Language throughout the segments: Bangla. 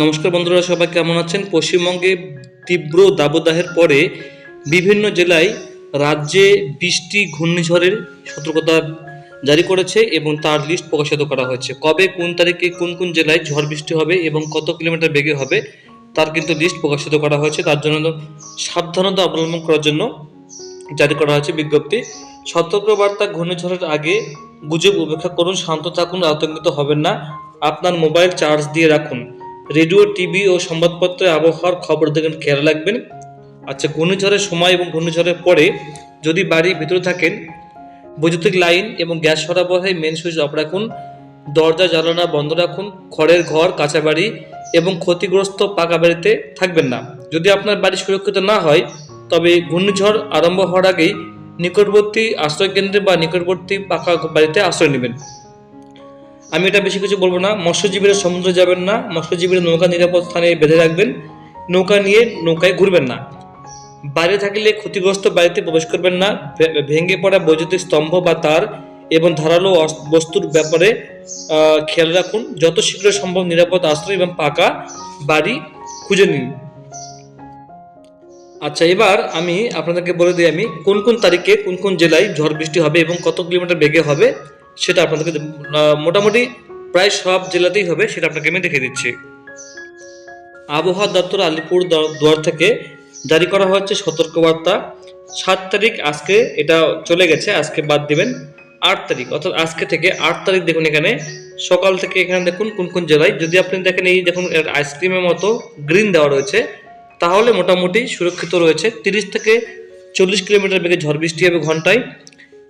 নমস্কার বন্ধুরা, সবাই কেমন আছেন? পশ্চিমবঙ্গে তীব্র দাবদাহের পরে বিভিন্ন জেলায় রাজ্যে বৃষ্টি ঘূর্ণিঝড়ের সতর্কতা জারি করেছে এবং তার লিস্ট প্রকাশিত করা হয়েছে। কবে, কোন তারিখে, কোন কোন জেলায় ঝড় বৃষ্টি হবে এবং কত কিলোমিটার বেগে হবে, তার কিন্তু লিস্ট প্রকাশিত করা হয়েছে। তার জন্য সাবধানতা অবলম্বন করার জন্য জারি করা হয়েছে বিজ্ঞপ্তি। সতর্কবার্তা ঘূর্ণিঝড়ের আগে গুজব উপেক্ষা করুন, শান্ত থাকুন, আতঙ্কিত হবেন না। আপনার মোবাইল চার্জ দিয়ে রাখুন। রেডিও, টিভি ও সংবাদপত্রে আবহাওয়ার খবর দেখেন, খেয়াল রাখবেন। আচ্ছা ঘূর্ণিঝড়ের সময় এবং ঘূর্ণিঝড়ের পরে যদি বাড়ির ভিতরে থাকেন, বৈদ্যুতিক লাইন এবং গ্যাস সরবরাহে মেন সুইচ অফ রাখুন, দরজা, জানালা বন্ধ রাখুন, খড়ের ঘর, কাঁচা বাড়ি এবং ক্ষতিগ্রস্ত পাকা বাড়িতে থাকবেন না। যদি আপনার বাড়ি সুরক্ষিত না হয়, তবে ঘূর্ণিঝড় আরম্ভ হওয়ার আগেই নিকটবর্তী আশ্রয় কেন্দ্রে বা নিকটবর্তী পাকা বাড়িতে আশ্রয় নেবেন। আমি এটা বেশি কিছু বলব না। মৎস্যজীবীরা সমুদ্রে যাবেন না। মৎস্যজীবীরা নৌকা নিরাপদ স্থানে বেঁধে রাখবেন। নৌকা নিয়ে নৌকায় ঘুরবেন না। বাইরে থাকলে ক্ষতিগ্রস্ত বাড়িতে প্রবেশ করবেন না। ভেঙে পড়া বৈদ্যুতিক স্তম্ভ বা তার এবং ধারালো বস্তুর ব্যাপারে খেয়াল রাখুন। যত শীঘ্র সম্ভব নিরাপদ আশ্রয় এবং পাকা বাড়ি খুঁজে নিন। আচ্ছা এবার আমি আপনাদেরকে বলে দিই আমি কোন কোন তারিখে কোন কোন জেলায় ঝড় বৃষ্টি হবে এবং কত কিলোমিটার বেগে হবে। সেটা আপনাদেরকে মোটামুটি প্রায় সব জেলাতেই হবে, সেটা আপনাকে আমি দেখে দিচ্ছি। আবহাওয়া দপ্তর আলিপুর দুয়ার থেকে জারি করা হচ্ছে সতর্কবার্তা। সাত তারিখ আজকে এটা চলে গেছে, আজকে বাদ দিবেন। আট তারিখ, অর্থাৎ আজকে থেকে আট তারিখ দেখুন এখানে। সকাল থেকে এখানে দেখুন কোন কোন জেলায়। যদি আপনি দেখেন এই দেখুন আইসক্রিমের মতো গ্রিন দেওয়া রয়েছে, তাহলে মোটামুটি সুরক্ষিত রয়েছে। তিরিশ থেকে চল্লিশ কিলোমিটার বেগে ঝড় বৃষ্টি হবে ঘন্টায়।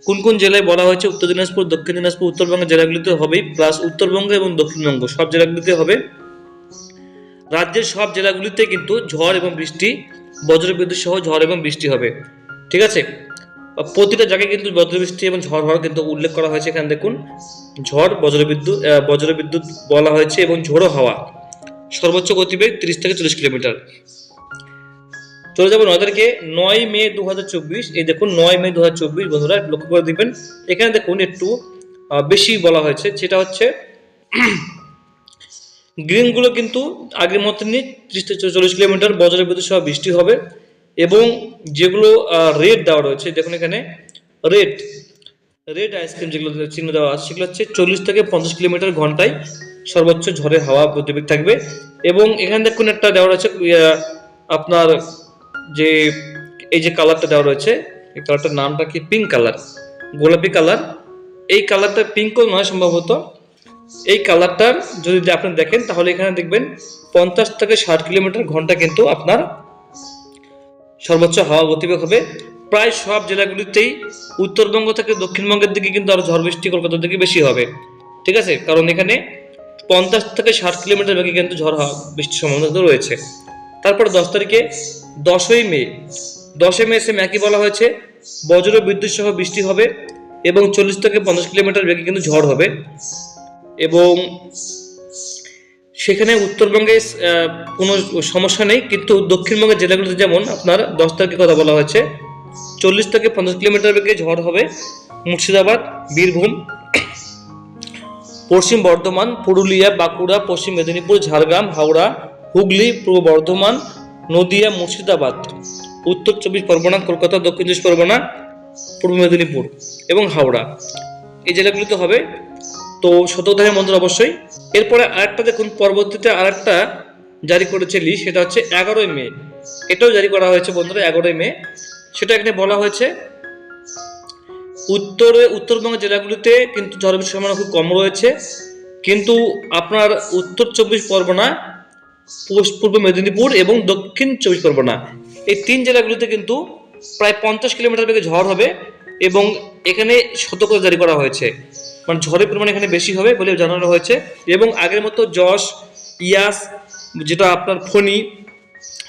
কোন কোন জেলায় বলা হয়েছে? উত্তর দিনাজপুর, দক্ষিণ দিনাজপুর, উত্তরবঙ্গের জেলাগুলিতে হবেই প্লাস উত্তরবঙ্গ এবং দক্ষিণবঙ্গ, সব জেলাগুলিতে হবে। রাজ্যের সব জেলাগুলিতে কিন্তু ঝড় এবং বৃষ্টি, বজ্রবিদ্যুৎ সহ ঝড় এবং বৃষ্টি হবে। ঠিক আছে? প্রতিটা জায়গায় কিন্তু বজ্রবৃষ্টি এবং ঝড় হওয়ার কিন্তু উল্লেখ করা হয়েছে এখানে দেখুন। ঝড়, বজ্রবিদ্যুৎ বজ্রবিদ্যুৎ বলা হয়েছে এবং ঝোড়ো হাওয়া। সর্বোচ্চ গতিবেগ তিরিশ থেকে চল্লিশ কিলোমিটার। চলে যাব নয় তারিখে, নয় মে দু হাজার চব্বিশ। এই দেখুন, নয় মে দু হাজার চব্বিশ, বন্ধুরা, লক্ষ্য করে দিবেন এখানে দেখুন একটু বেশি বলা হয়েছে। সেটা হচ্ছে, গ্রিনগুলো কিন্তু আগের মতনই ত্রিশ থেকে চল্লিশ কিলোমিটার, বজ্রের বিদ্যুৎ সহ বৃষ্টি হবে। এবং যেগুলো রেড দেওয়া রয়েছে, দেখুন এখানে, রেড রেড আইসক্রিম যেগুলো চিহ্ন দেওয়া আছে, সেগুলো হচ্ছে চল্লিশ থেকে পঞ্চাশ কিলোমিটার ঘন্টায় সর্বোচ্চ ঝড়ের হাওয়া গতিবেগ থাকবে। এবং এখানে দেখুন একটা দেওয়া রয়েছে আপনার যে এই যে কালারটা দেওয়া রয়েছে, এই কালারটার নামটা কি? পিঙ্ক কালার গোলাপি কালার এই কালারটা পিঙ্কও নয় সম্ভবত। এই কালারটার যদি আপনি দেখেন, তাহলে এখানে দেখবেন পঞ্চাশ থেকে ষাট কিলোমিটার ঘণ্টা কিন্তু আপনার সর্বোচ্চ হাওয়া গতিবেগ হবে। প্রায় সব জেলাগুলিতেই উত্তরবঙ্গ থেকে দক্ষিণবঙ্গের দিকে কিন্তু আরও ঝড় বৃষ্টি কলকাতার দিকে বেশি হবে। ঠিক আছে? কারণ এখানে পঞ্চাশ থেকে ষাট কিলোমিটার বেগে কিন্তু ঝড় হওয়া বৃষ্টির সম্ভাবনা রয়েছে। তারপর দশ তারিখে দশই মে দশই মে সেম একই বলা হয়েছে, বজ্র বিদ্যুৎ সহ বৃষ্টি হবে এবং চল্লিশ থেকে পঞ্চাশ কিলোমিটার বেগে কিন্তু ঝড় হবে। এবং সেখানে উত্তরবঙ্গে কোনো সমস্যা নেই, কিন্তু দক্ষিণবঙ্গের জেলাগুলোতে যেমন আপনার দশ তারিখের কথা বলা হয়েছে, চল্লিশ থেকে পঞ্চাশ কিলোমিটার বেগে ঝড় হবে মুর্শিদাবাদ, বীরভূম, পশ্চিম বর্ধমান, পুরুলিয়া, বাঁকুড়া, পশ্চিম মেদিনীপুর, ঝাড়গ্রাম, হাওড়া, হুগলি, পূর্ব বর্ধমান নদিয়া মুর্শিদাবাদ, উত্তর চব্বিশ পরগনা, কলকাতা, দক্ষিণ চব্বিশ পরগনা, পূর্ব মেদিনীপুর এবং হাওড়া। এই জেলাগুলিতে হবে। তো সতর্ক মন্দির অবশ্যই। এরপরে আরেকটা দেখুন, পরবর্তীতে আরেকটা জারি করেছে লি সেটা হচ্ছে এগারোই মে। এটাও জারি করা হয়েছে বন্ধুরা, এগারোই মে। সেটা এখানে বলা হয়েছে। উত্তরে, উত্তরবঙ্গের জেলাগুলিতে কিন্তু ঝড় বৃষ্টির সম্ভাবনা খুব কম রয়েছে। কিন্তু আপনার উত্তর চব্বিশ পরগনা পূর্ব- মেদিনীপুর এবং দক্ষিণ চব্বিশ পরগনা। এই তিন জেলাগুলিতে কিন্তু প্রায় পঞ্চাশ কিলোমিটার বেগে ঝড় হবে এবং এখানে সতর্কতা জারি করা হয়েছে। মানে ঝড়ের পরিমাণ এখানে বেশি হবে বলে জানানো হয়েছে এবং আগের মতো যশ, ইয়াস, যেটা আপনার ফণি,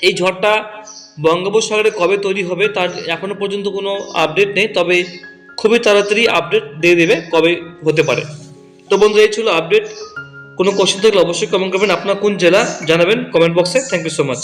এই ঝড়টা বঙ্গোপসাগরে কবে তৈরি হবে তার এখনও পর্যন্ত কোনো আপডেট নেই, তবে খুবই তাড়াতাড়ি আপডেট দিয়ে দেবে কবে হতে পারে। তো বন্ধু এই ছিল আপডেট কোনো কোশ্চেন থাকলে অবশ্যই কমেন্ট করবেন। আপনার কোন জেলা জানাবেন কমেন্ট বক্সে থ্যাংক ইউ সো মাচ